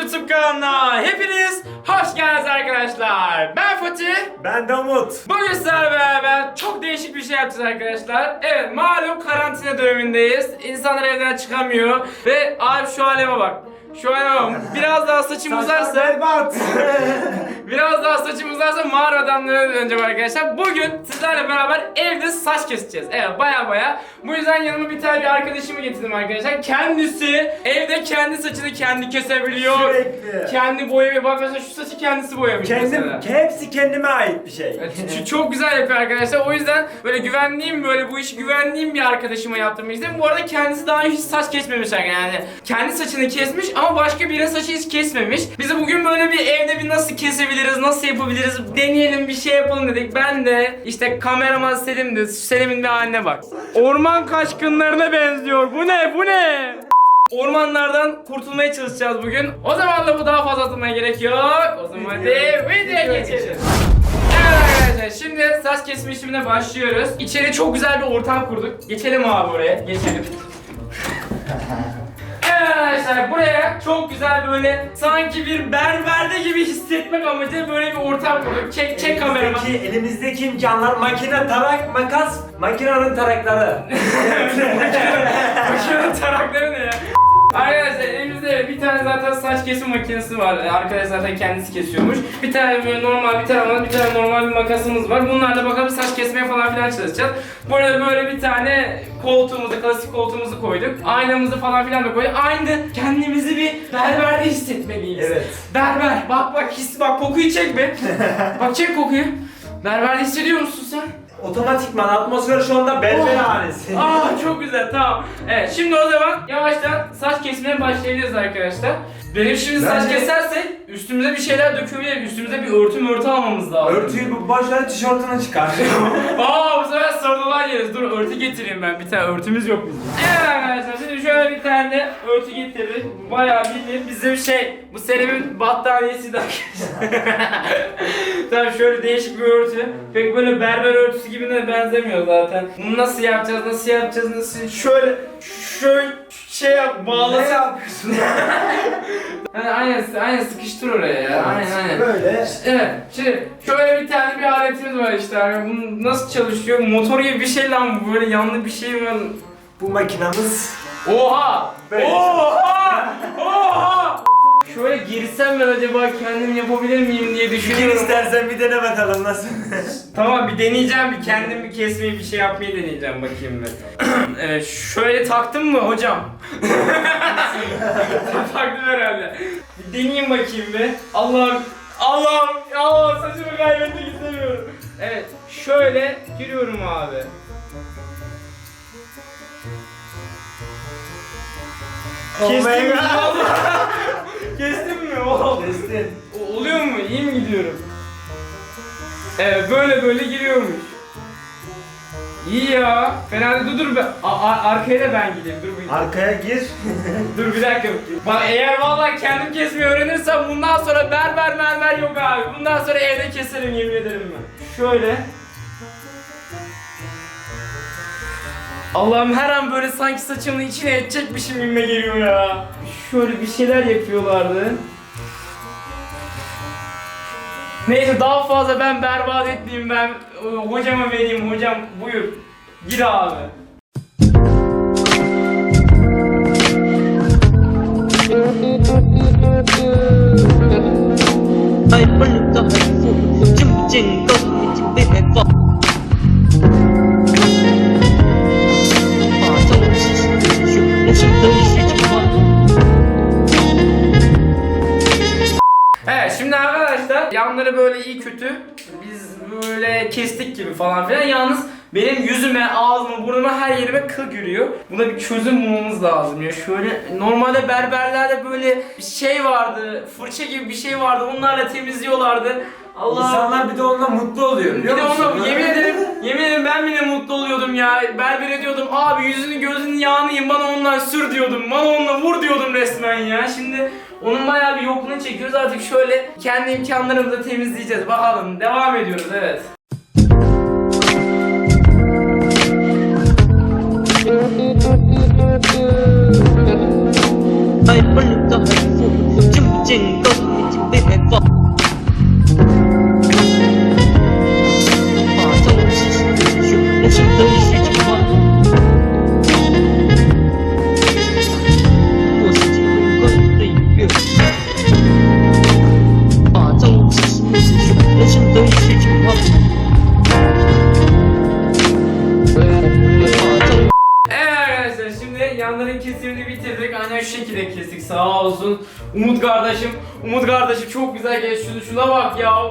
YouTube kanalına hepiniz hoş geldiniz arkadaşlar. Ben Fatih. Ben de Umut. Bugün sizlerle beraber çok değişik bir şey yapacağız arkadaşlar. Evet malum karantina dönemindeyiz. İnsanlar evden çıkamıyor. Ve abi şu halime bak. Şu bak. Biraz daha saçım uzarsa... Berbat. Biraz daha saçım uzarsa mağara adamlarına döneceğim arkadaşlar. Bugün sizlerle beraber evde saç keseceğiz. Evet baya baya. Bu yüzden yanıma bir tane bir arkadaşımı getirdim arkadaşlar. Kendisi evde kendi saçını kendi kesebiliyor. Sürekli. Kendi boyamıyor. Bak mesela şu saçı kendisi boyamış Kendim, mesela. hepsi kendime ait bir şey. Ç- çok güzel yapıyor arkadaşlar. O yüzden böyle güvendiğim böyle bu işi güvendiğim bir arkadaşıma yaptırmak istedim. Bu arada kendisi daha önce hiç saç kesmemiş arkadaşlar. Yani kendi saçını kesmiş ama başka birinin saçı hiç kesmemiş. Bize bugün böyle bir evde bir nasıl kesebiliriz, nasıl yapabiliriz deneyelim bir şey yapalım dedik. Ben de işte kameraman Selim de Selim'in bir haline bak. Orman kaçkınlarına benziyor. Bu ne? Bu ne? Ormanlardan kurtulmaya çalışacağız bugün. O zaman da bu daha fazla atmaya gerek yok. O zaman hadi videoya geçelim. Evet arkadaşlar şimdi saç kesme işlemine başlıyoruz. İçeri çok güzel bir ortam kurduk. Geçelim abi oraya. Geçelim. Arkadaşlar buraya çok güzel böyle sanki bir berberde gibi hissetmek amacıyla böyle bir ortam kurduk. Çek çek kameraman. Elimizdeki, elimizdeki imkanlar makine, tarak, makas, makinenin tarakları. Makinenin tarakları ne ya? Bir tane zaten saç kesim makinesi var. Arkadaş zaten kendisi kesiyormuş. Bir tane böyle normal, bir tane bir tane normal bir makasımız var. Bunlarla bakalım saç kesmeye falan filan çalışacağız. Burada böyle bir tane koltuğumuzu, klasik koltuğumuzu koyduk. Aynamızı falan filan da koyduk. Aynı kendimizi bir berberde hissetmeliyiz. Evet. Berber, bak bak his, bak kokuyu çek be. bak çek kokuyu. Berberde hissediyor musun sen? Otomatikman atmosfer şu anda berber Oh. hanesi. Aa çok güzel tamam. Evet şimdi o zaman yavaştan saç kesmeye başlayacağız arkadaşlar. Benim şimdi saç Bence- kesersek üstümüze bir şeyler dökülebilir. Üstümüze bir örtü mörtü almamız lazım. Örtüyü bu başları tişörtünü çıkar. Aa bu sefer sarılar yeriz. Dur örtü getireyim ben. Bir tane örtümüz yok bizim. Evet arkadaşlar şimdi şöyle bir tane de örtü getirdik. Bayağı bildiğin bizim şey bu Selim'in battaniyesi de. Tamam şöyle değişik bir örtü. Pek böyle berber örtüsü gibi de benzemiyor zaten. Bunu nasıl yapacağız? Nasıl yapacağız? Nasıl? Şöyle şöyle şey yap ne bağlasın. yapıyorsun? Yani aynen, aynen sıkıştır oraya ya. Aynen aynen. Böyle. Evet, şimdi şöyle bir tane bir aletimiz var işte abi. Bu nasıl çalışıyor? Motor gibi bir şey lan bu. Böyle yanlı bir şey var. Bu makinamız. Oha! Böyle. Oha! Oha! Şöyle girsem ben acaba kendim yapabilir miyim diye Gir düşünüyorum. istersen bir dene bakalım nasıl. Tamam bir deneyeceğim bir kendim bir kesmeyi bir şey yapmayı deneyeceğim bakayım bir. evet şöyle taktım mı hocam? taktım herhalde. Bir deneyeyim bakayım bir. Allah'ım Allah'ım Allah'ım saçımı kaybetmek istemiyorum. Evet şöyle giriyorum abi. Kestim mi? Kestim mi? Oğlum. Destin. O- Oluyor mu? İyi mi gidiyorum? Evet böyle böyle giriyormuş. İyi ya. Fena değil. Dur dur. be- A- a- arkaya da ben gideyim. Dur bir. Arkaya gir. dur bir dakika. Bak eğer vallahi kendim kesmeyi öğrenirsem bundan sonra berber mermer yok abi. Bundan sonra evde keserim yemin ederim ben. Şöyle. Allah'ım her an böyle sanki saçımın içine edecekmişim gibime geliyor ya. Şöyle bir şeyler yapıyorlardı. Neyse daha fazla ben berbat etmeyeyim. Ben e, hocama vereyim. Hocam buyur. Gir abi. Evet şimdi arkadaşlar yanları böyle iyi kötü biz böyle kestik gibi falan filan yalnız benim yüzüme, ağzıma, burnuma her yerime kıl giriyor. Buna bir çözüm bulmamız lazım ya. Şöyle normalde berberlerde böyle bir şey vardı, fırça gibi bir şey vardı. Onlarla temizliyorlardı. Allah İnsanlar bir de onunla mutlu oluyor Bir de musun? onu yemin ederim, yemin ederim ben bile mutlu oluyordum ya. Berber ediyordum. Abi yüzünü gözünün yağını yiyin bana ondan sür diyordum. Bana onunla vur diyordum resmen ya. Şimdi onun bayağı bir yokluğunu çekiyoruz. Artık şöyle kendi imkanlarımızla temizleyeceğiz. Bakalım devam ediyoruz evet. 爱 şu şekilde kestik sağ olsun. Umut kardeşim, Umut kardeşim çok güzel kes şuna bak ya.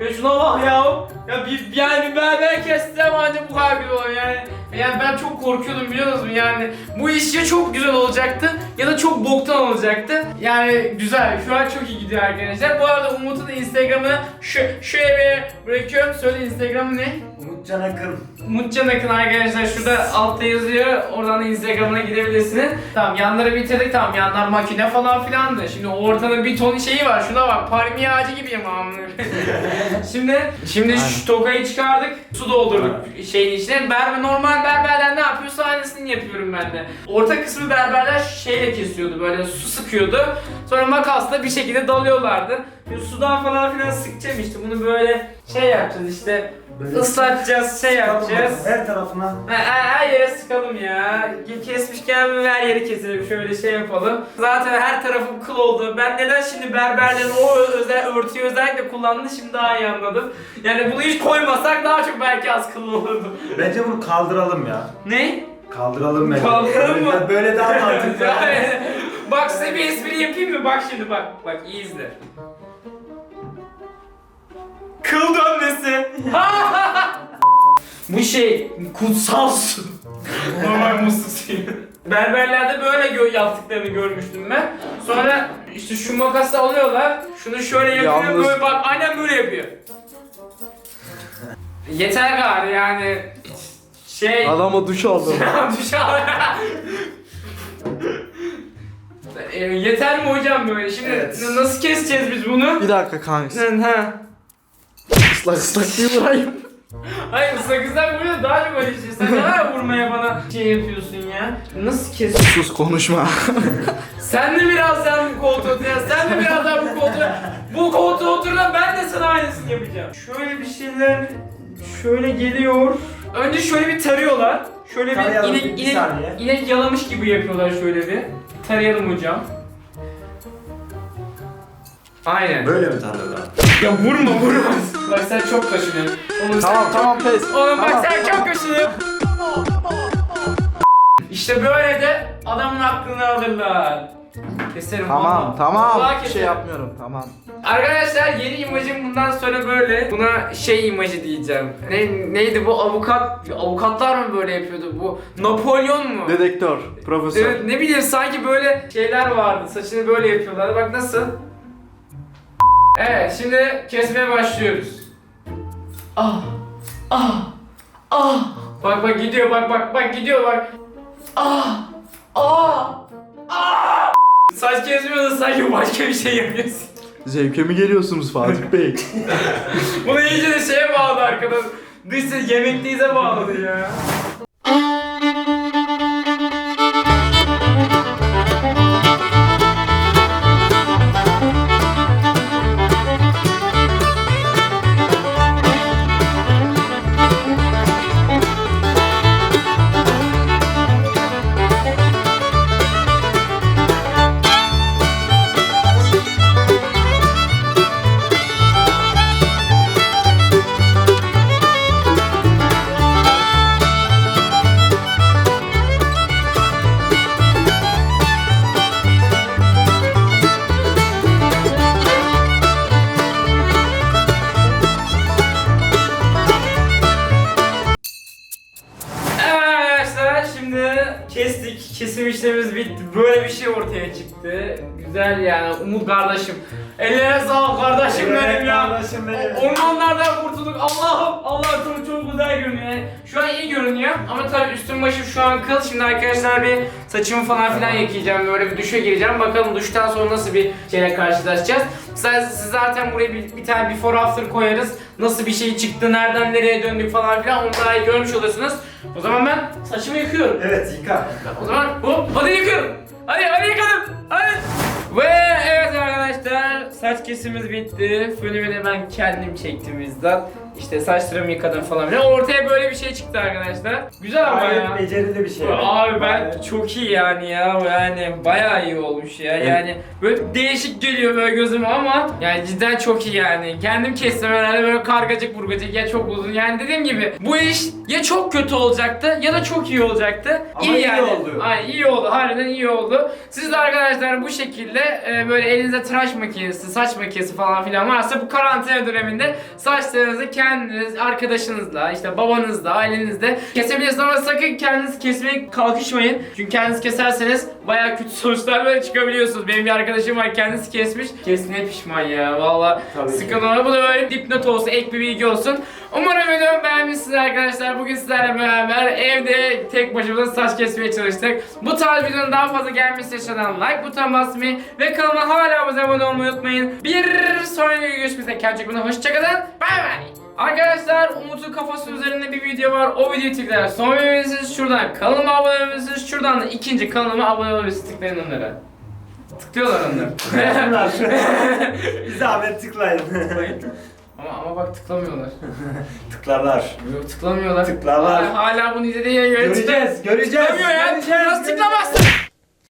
Ya şuna bak ya. Ya bir yani bir berber kestim ancak bu kadar güzel yani. Yani ben çok korkuyordum biliyor musunuz yani. Bu iş ya çok güzel olacaktı ya da çok boktan olacaktı. Yani güzel şu an çok iyi gidiyor arkadaşlar. Bu arada Umut'un Instagram'ını şu, şuraya bir bırakıyorum. Söyle Instagram'ı ne? Umutcan Akın. Umutcan Akın arkadaşlar şurada altta yazıyor. Oradan da Instagram'ına gidebilirsiniz. Tamam yanları bitirdik tamam yanlar makine falan filandı. Şimdi ortada bir ton şeyi var. Şuna bak palmiye ağacı gibiyim amına. şimdi şimdi şu tokayı çıkardık. Su doldurduk şeyin içine. Berber normal berberler ne yapıyorsa aynısını yapıyorum ben de. Orta kısmı berberler şeyle kesiyordu böyle su sıkıyordu. Sonra makasla bir şekilde dalıyorlardı. Bir sudan falan filan sıkacağım işte. Bunu böyle şey yapacağız işte. Böyle Islatacağız, şey yapacağız. Her tarafına. Ha, Her, her yere sıkalım ya. Kesmişken her yeri keselim. Şöyle şey yapalım. Zaten her tarafım kıl oldu. Ben neden şimdi berberlerin o özel örtüyü özellikle kullandığını şimdi daha iyi anladım. Yani bunu hiç koymasak daha çok belki az kıl olurdu. Bence bunu kaldıralım ya. ne? Kaldıralım bence. Kaldıralım mı? Böyle- Böyle daha mantıklı. bak size bir espri yapayım mı? Bak şimdi bak. Bak iyi izle. Bu şey kutsal su. Normal musluk suyu. Berberlerde böyle gö yaptıklarını görmüştüm ben. Sonra işte şu makası alıyorlar. Şunu şöyle yapıyor Yalnız- böyle bak aynen böyle yapıyor. Yeter gari yani. Şey Adama duş aldım. Duş al. E, yeter mi hocam böyle? Şimdi Evet. n- nasıl keseceğiz biz bunu? Bir dakika kanka. ha. Islak ıslak bir vurayım. Hayır sakızdan vuruyor daha çok acı şey. Sen ne kadar vurmaya bana şey yapıyorsun ya? Nasıl kes? Sus konuşma. Sen de birazdan bu koltuğa otur ya. Sen de birazdan bu koltuğa Bu koltuğa otur da ben de sana aynısını yapacağım. Şöyle bir şeyler şöyle geliyor. Önce şöyle bir tarıyorlar. Şöyle bir Tarayalım inek, bir inek, saniye. inek yalamış gibi yapıyorlar şöyle bir. Tarayalım hocam. Aynen. Böyle mi tarıyorlar? Ya vurma vurma. Bak sen çok kaşınıyorsun. Oğlum tamam sen tamam pes. Oğlum bak sen çok kaşınıyorsun. İşte böyle de adamın aklını alırlar. Keserim Tamam vallahi. tamam. Bir şey keserim. yapmıyorum tamam. Arkadaşlar yeni imajım bundan sonra böyle. Buna şey imajı diyeceğim. Ne, neydi bu avukat? Avukatlar mı böyle yapıyordu bu? Napolyon mu? Dedektör, profesör. Evet, ne bileyim sanki böyle şeyler vardı. Saçını böyle yapıyorlar. Bak nasıl? Evet, şimdi kesmeye başlıyoruz. Ah! Ah! Ah! Bak bak gidiyor bak bak bak gidiyor bak. Ah! Ah! Ah! Saç kesmiyorsun sanki başka bir şey yapıyorsun. Zevke mi geliyorsunuz Fatih Bey? Bunu iyice de şeye bağladı arkadan. Dış ses yemekteyize bağladı ya. Kesim işlemimiz bitti. Böyle bir şey ortaya çıktı. Güzel yani Umut kardeşim. Ellerine sağlık kardeşim benim ya. Kardeşim benim. Ormanlardan kurtulduk. Allah'ım Allah'ım çok çok güzel görünüyor. Şu an iyi görünüyor ama tabii üstüm başım şu an kıl. Şimdi arkadaşlar bir saçımı falan filan yıkayacağım. Böyle bir duşa gireceğim. Bakalım duştan sonra nasıl bir şeyle karşılaşacağız. Siz, siz zaten buraya bir, bir tane before after koyarız. Nasıl bir şey çıktı, nereden nereye döndük falan filan onu daha iyi görmüş olursunuz. O zaman ben saçımı yıkıyorum. Evet yıka. O zaman hop hadi yıkıyorum. Hadi hadi yıkadım. Hadi. Saç kesimiz bitti. Fönümü ben kendim çektim bizzat. İşte saçlarımı yıkadım falan filan. Ortaya böyle bir şey çıktı arkadaşlar. Güzel ama ya. Gayet becerili bir şey. Abi ben çok iyi yani ya yani bayağı iyi olmuş ya yani böyle değişik geliyor böyle gözüme ama yani cidden çok iyi yani kendim kestim herhalde böyle kargacık burgacık ya çok uzun yani dediğim gibi bu iş ya çok kötü olacaktı ya da çok iyi olacaktı Ama iyi oldu. Ay iyi oldu harbiden iyi oldu siz de arkadaşlar bu şekilde e, böyle elinizde tıraş makinesi saç makinesi falan filan varsa bu karantina döneminde saçlarınızı kendiniz arkadaşınızla işte babanızla ailenizle kesebilirsiniz ama sakın kendiniz kesmeye kalkışmayın. Çünkü kendiniz keserseniz bayağı kötü sonuçlar böyle çıkabiliyorsunuz. Benim bir arkadaşım var kendisi kesmiş. Kesmeye pişman ya valla. Sıkıntı var. Bu da böyle dipnot olsun, ek bir bilgi olsun. Umarım videomu beğenmişsiniz arkadaşlar. Bugün sizlerle beraber evde tek başımıza saç kesmeye çalıştık. Bu tarz videonun daha fazla gelmesi için like butonuna basmayı ve kanalıma hala abone olmayı unutmayın. Bir sonraki üzere. Kendinize iyi. Hoşçakalın. Bay bay. Arkadaşlar Umut'un kafası üzerinde bir video var. O videoyu tıklayarak son videoyu şuradan kanalıma abone olabilirsiniz. Şuradan da ikinci kanalıma abone olabilirsiniz. Tıklayın onlara. Tıklıyorlar onları. Bir zahmet tıklayın. ama, ama bak tıklamıyorlar. Tıklarlar. Yok tıklamıyorlar. Tıklarlar. Hala, hala bunu izlediğine göre Göreceğiz, göreceğiz. Tıklamıyor ya. göreceğiz, Nasıl tıklamazsın?